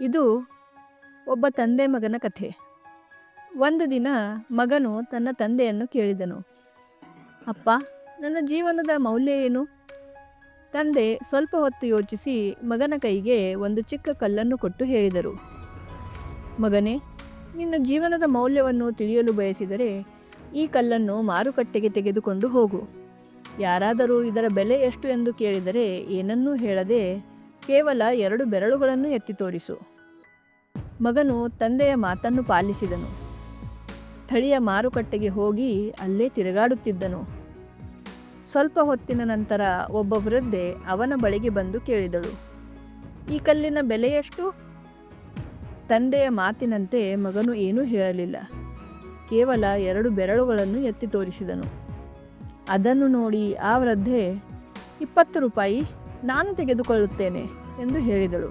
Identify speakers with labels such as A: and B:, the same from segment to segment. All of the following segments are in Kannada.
A: ಇದು ಒಬ್ಬ ತಂದೆ ಮಗನ ಕಥೆ. ಒಂದು ದಿನ ಮಗನು ತನ್ನ ತಂದೆಯನ್ನು ಕೇಳಿದನು. ಅಪ್ಪ, ನನ್ನ ಜೀವನದ ಮೌಲ್ಯ ಏನು? ತಂದೆ ಸ್ವಲ್ಪ ಹೊತ್ತು ಯೋಚಿಸಿ ಮಗನ ಕೈಗೆ ಒಂದು ಚಿಕ್ಕ ಕಲ್ಲನ್ನು ಕೊಟ್ಟು ಹೇಳಿದರು. ಮಗನೇ, ನಿನ್ನ ಜೀವನದ ಮೌಲ್ಯವನ್ನು ತಿಳಿಯಲು ಬಯಸಿದರೆ ಈ ಕಲ್ಲನ್ನು ಮಾರುಕಟ್ಟೆಗೆ ತೆಗೆದುಕೊಂಡು ಹೋಗು. ಯಾರಾದರೂ ಇದರ ಬೆಲೆ ಎಷ್ಟು ಎಂದು ಕೇಳಿದರೆ ಏನನ್ನೂ ಹೇಳದೆ ಕೇವಲ ಎರಡು ಬೆರಳುಗಳನ್ನು ಎತ್ತಿ ತೋರಿಸು. ಮಗನು ತಂದೆಯ ಮಾತನ್ನು ಪಾಲಿಸಿದನು. ಸ್ಥಳೀಯ ಮಾರುಕಟ್ಟೆಗೆ ಹೋಗಿ ಅಲ್ಲೇ ತಿರುಗಾಡುತ್ತಿದ್ದನು. ಸ್ವಲ್ಪ ಹೊತ್ತಿನ ನಂತರ ಒಬ್ಬ ವೃದ್ಧೆ ಅವನ ಬಳಿಗೆ ಬಂದು ಕೇಳಿದಳು. ಈ ಕಲ್ಲಿನ ಬೆಲೆ ಎಷ್ಟು? ತಂದೆಯ ಮಾತಿನಂತೆ ಮಗನು ಏನೂ ಹೇಳಲಿಲ್ಲ. ಕೇವಲ ಎರಡು ಬೆರಳುಗಳನ್ನು ಎತ್ತಿ ತೋರಿಸಿದನು. ಅದನ್ನು ನೋಡಿ ಆ ವೃದ್ಧೆ, ಇಪ್ಪತ್ತು ರೂಪಾಯಿ? ನಾನು ತೆಗೆದುಕೊಳ್ಳುತ್ತೇನೆ ಎಂದು ಹೇಳಿದಳು.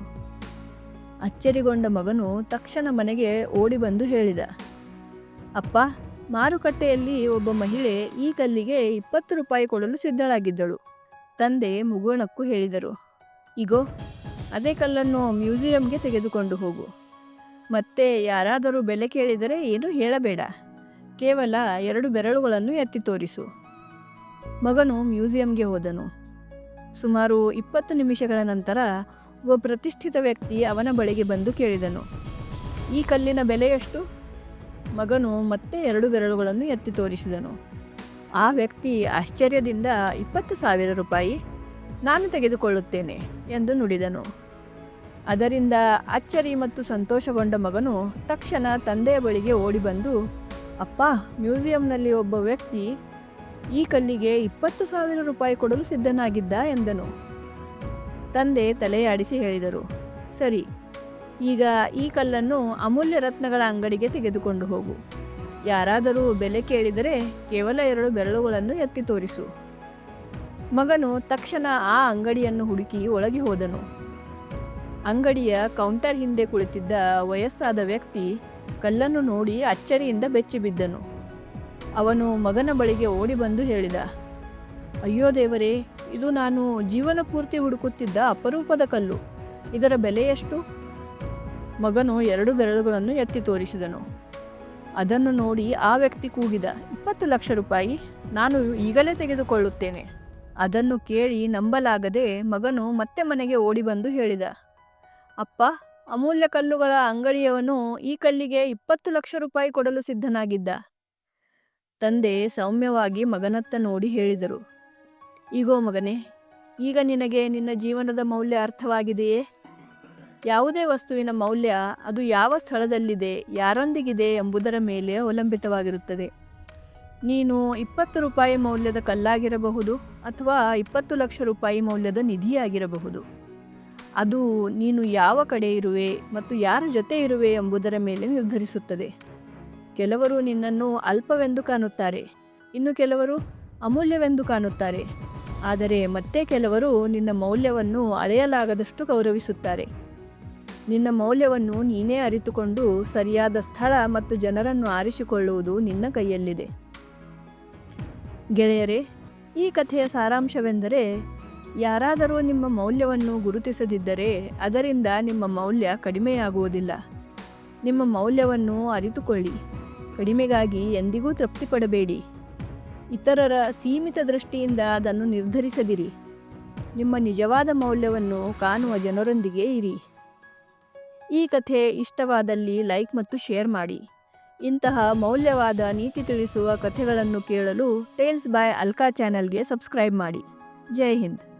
A: ಅಚ್ಚರಿಗೊಂಡ ಮಗನು ತಕ್ಷಣ ಮನೆಗೆ ಓಡಿ ಬಂದು ಹೇಳಿದ, ಅಪ್ಪ, ಮಾರುಕಟ್ಟೆಯಲ್ಲಿ ಒಬ್ಬ ಮಹಿಳೆ ಈ ಕಲ್ಲಿಗೆ ಇಪ್ಪತ್ತು ರೂಪಾಯಿ ಕೊಡಲು ಸಿದ್ಧಳಾಗಿದ್ದಳು, ತಂದೆ ಮುಗುಣಕ್ಕೂ ಹೇಳಿದರು. ಇಗೋ, ಅದೇ ಕಲ್ಲನ್ನು ಮ್ಯೂಸಿಯಂಗೆ ತೆಗೆದುಕೊಂಡು ಹೋಗು. ಮತ್ತೆ ಯಾರಾದರೂ ಬೆಲೆ ಕೇಳಿದರೆ ಏನೂ ಹೇಳಬೇಡ. ಕೇವಲ ಎರಡು ಬೆರಳುಗಳನ್ನು ಎತ್ತಿ ತೋರಿಸು. ಮಗನು ಮ್ಯೂಸಿಯಂಗೆ ಹೋದನು. ಸುಮಾರು ಇಪ್ಪತ್ತು ನಿಮಿಷಗಳ ನಂತರ ಒಬ್ಬ ಪ್ರತಿಷ್ಠಿತ ವ್ಯಕ್ತಿ ಅವನ ಬಳಿಗೆ ಬಂದು ಕೇಳಿದನು. ಈ ಕಲ್ಲಿನ ಬೆಲೆ ಎಷ್ಟು ಮಗನು ಮತ್ತೆ ಎರಡು ಬೆರಳುಗಳನ್ನು ಎತ್ತಿ ತೋರಿಸಿದನು. ಆ ವ್ಯಕ್ತಿ ಆಶ್ಚರ್ಯದಿಂದ ಇಪ್ಪತ್ತು ಸಾವಿರ ರೂಪಾಯಿ ನಾನು ತೆಗೆದುಕೊಳ್ಳುತ್ತೇನೆ ಎಂದು ನುಡಿದನು. ಅದರಿಂದ ಅಚ್ಚರಿ ಮತ್ತು ಸಂತೋಷಗೊಂಡ ಮಗನು ತಕ್ಷಣ ತಂದೆಯ ಬಳಿಗೆ ಓಡಿ ಬಂದು, ಅಪ್ಪ, ಮ್ಯೂಸಿಯಂನಲ್ಲಿ ಒಬ್ಬ ವ್ಯಕ್ತಿ ಈ ಕಲ್ಲಿಗೆ ಇಪ್ಪತ್ತು ಸಾವಿರ ರೂಪಾಯಿ ಕೊಡಲು ಸಿದ್ಧನಾಗಿದ್ದ ಎಂದನು. ತಂದೆ ತಲೆಯಾಡಿಸಿ ಹೇಳಿದರು, ಸರಿ, ಈಗ ಈ ಕಲ್ಲನ್ನು ಅಮೂಲ್ಯ ರತ್ನಗಳ ಅಂಗಡಿಗೆ ತೆಗೆದುಕೊಂಡು ಹೋಗು. ಯಾರಾದರೂ ಬೆಲೆ ಕೇಳಿದರೆ ಕೇವಲ ಎರಡು ಬೆರಳುಗಳನ್ನು ಎತ್ತಿ ತೋರಿಸು. ಮಗನು ತಕ್ಷಣ ಆ ಅಂಗಡಿಯನ್ನು ಹುಡುಕಿ ಒಳಗೆ ಹೋದನು. ಅಂಗಡಿಯ ಕೌಂಟರ್ ಹಿಂದೆ ಕುಳಿತಿದ್ದ ವಯಸ್ಸಾದ ವ್ಯಕ್ತಿ ಕಲ್ಲನ್ನು ನೋಡಿ ಅಚ್ಚರಿಯಿಂದ ಬೆಚ್ಚಿಬಿದ್ದನು. ಅವನು ಮಗನ ಬಳಿಗೆ ಓಡಿ ಬಂದು ಹೇಳಿದ, ಅಯ್ಯೋ ದೇವರೇ, ಇದು ನಾನು ಜೀವನ ಪೂರ್ತಿ ಹುಡುಕುತ್ತಿದ್ದ ಅಪರೂಪದ ಕಲ್ಲು. ಇದರ ಬೆಲೆ ಎಷ್ಟು? ಮಗನು ಎರಡು ಬೆರಳುಗಳನ್ನು ಎತ್ತಿ ತೋರಿಸಿದನು. ಅದನ್ನು ನೋಡಿ ಆ ವ್ಯಕ್ತಿ ಕೂಗಿದ, ಇಪ್ಪತ್ತು ಲಕ್ಷ ರೂಪಾಯಿ ನಾನು ಈಗಲೇ ತೆಗೆದುಕೊಳ್ಳುತ್ತೇನೆ. ಅದನ್ನು ಕೇಳಿ ನಂಬಲಾಗದೆ ಮಗನು ಮತ್ತೆ ಮನೆಗೆ ಓಡಿ ಬಂದು ಹೇಳಿದ, ಅಪ್ಪ, ಅಮೂಲ್ಯ ಕಲ್ಲುಗಳ ಅಂಗಡಿಯವನು ಈ ಕಲ್ಲಿಗೆ ಇಪ್ಪತ್ತು ಲಕ್ಷ ರೂಪಾಯಿ ಕೊಡಲು ಸಿದ್ಧನಾಗಿದ್ದ. ತಂದೆ ಸೌಮ್ಯವಾಗಿ ಮಗನತ್ತ ನೋಡಿ ಹೇಳಿದರು. ಈಗೋ ಮಗನೇ, ಈಗ ನಿನಗೆ ನಿನ್ನ ಜೀವನದ ಮೌಲ್ಯ ಅರ್ಥವಾಗಿದೆಯೇ? ಯಾವುದೇ ವಸ್ತುವಿನ ಮೌಲ್ಯ ಅದು ಯಾವ ಸ್ಥಳದಲ್ಲಿದೆ, ಯಾರೊಂದಿಗಿದೆ ಎಂಬುದರ ಮೇಲೆ ಅವಲಂಬಿತವಾಗಿರುತ್ತದೆ. ನೀನು ಇಪ್ಪತ್ತು ರೂಪಾಯಿ ಮೌಲ್ಯದ ಕಲ್ಲಾಗಿರಬಹುದು ಅಥವಾ ಇಪ್ಪತ್ತು ಲಕ್ಷ ರೂಪಾಯಿ ಮೌಲ್ಯದ ನಿಧಿಯಾಗಿರಬಹುದು. ಅದು ನೀನು ಯಾವ ಕಡೆ ಇರುವೆ ಮತ್ತು ಯಾರ ಜೊತೆ ಇರುವೆ ಎಂಬುದರ ಮೇಲೆ ನಿರ್ಧರಿಸುತ್ತದೆ. ಕೆಲವರು ನಿನ್ನನ್ನು ಅಲ್ಪವೆಂದು ಕಾಣುತ್ತಾರೆ. ಇನ್ನು ಕೆಲವರು ಅಮೂಲ್ಯವೆಂದು ಕಾಣುತ್ತಾರೆ. ಆದರೆ ಮತ್ತೆ ಕೆಲವರು ನಿನ್ನ ಮೌಲ್ಯವನ್ನು ಅಳೆಯಲಾಗದಷ್ಟು ಗೌರವಿಸುತ್ತಾರೆ. ನಿನ್ನ ಮೌಲ್ಯವನ್ನು ನೀನೇ ಅರಿತುಕೊಂಡು ಸರಿಯಾದ ಸ್ಥಳ ಮತ್ತು ಜನರನ್ನು ಆರಿಸಿಕೊಳ್ಳುವುದು ನಿನ್ನ ಕೈಯಲ್ಲಿದೆ. ಗೆಳೆಯರೇ, ಈ ಕಥೆಯ ಸಾರಾಂಶವೆಂದರೆ, ಯಾರಾದರೂ ನಿಮ್ಮ ಮೌಲ್ಯವನ್ನು ಗುರುತಿಸದಿದ್ದರೆ ಅದರಿಂದ ನಿಮ್ಮ ಮೌಲ್ಯ ಕಡಿಮೆಯಾಗುವುದಿಲ್ಲ. ನಿಮ್ಮ ಮೌಲ್ಯವನ್ನು ಅರಿತುಕೊಳ್ಳಿ. ಕಡಿಮೆಗಾಗಿ ಎಂದಿಗೂ ತೃಪ್ತಿ ಪಡಬೇಡಿ. ಇತರರ ಸೀಮಿತ ದೃಷ್ಟಿಯಿಂದ ಅದನ್ನು ನಿರ್ಧರಿಸದಿರಿ. ನಿಮ್ಮ ನಿಜವಾದ ಮೌಲ್ಯವನ್ನು ಕಾಣುವ ಜನರೊಂದಿಗೆ ಇರಿ. ಈ ಕಥೆ ಇಷ್ಟವಾದಲ್ಲಿ ಲೈಕ್ ಮತ್ತು ಶೇರ್ ಮಾಡಿ. ಇಂತಹ ಮೌಲ್ಯವಾದ ನೀತಿ ತಿಳಿಸುವ ಕಥೆಗಳನ್ನು ಕೇಳಲು ಟೇಲ್ಸ್ ಬಾಯ್ ಅಲ್ಕಾ ಚಾನೆಲ್ಗೆ ಸಬ್ಸ್ಕ್ರೈಬ್ ಮಾಡಿ. ಜೈ ಹಿಂದ್.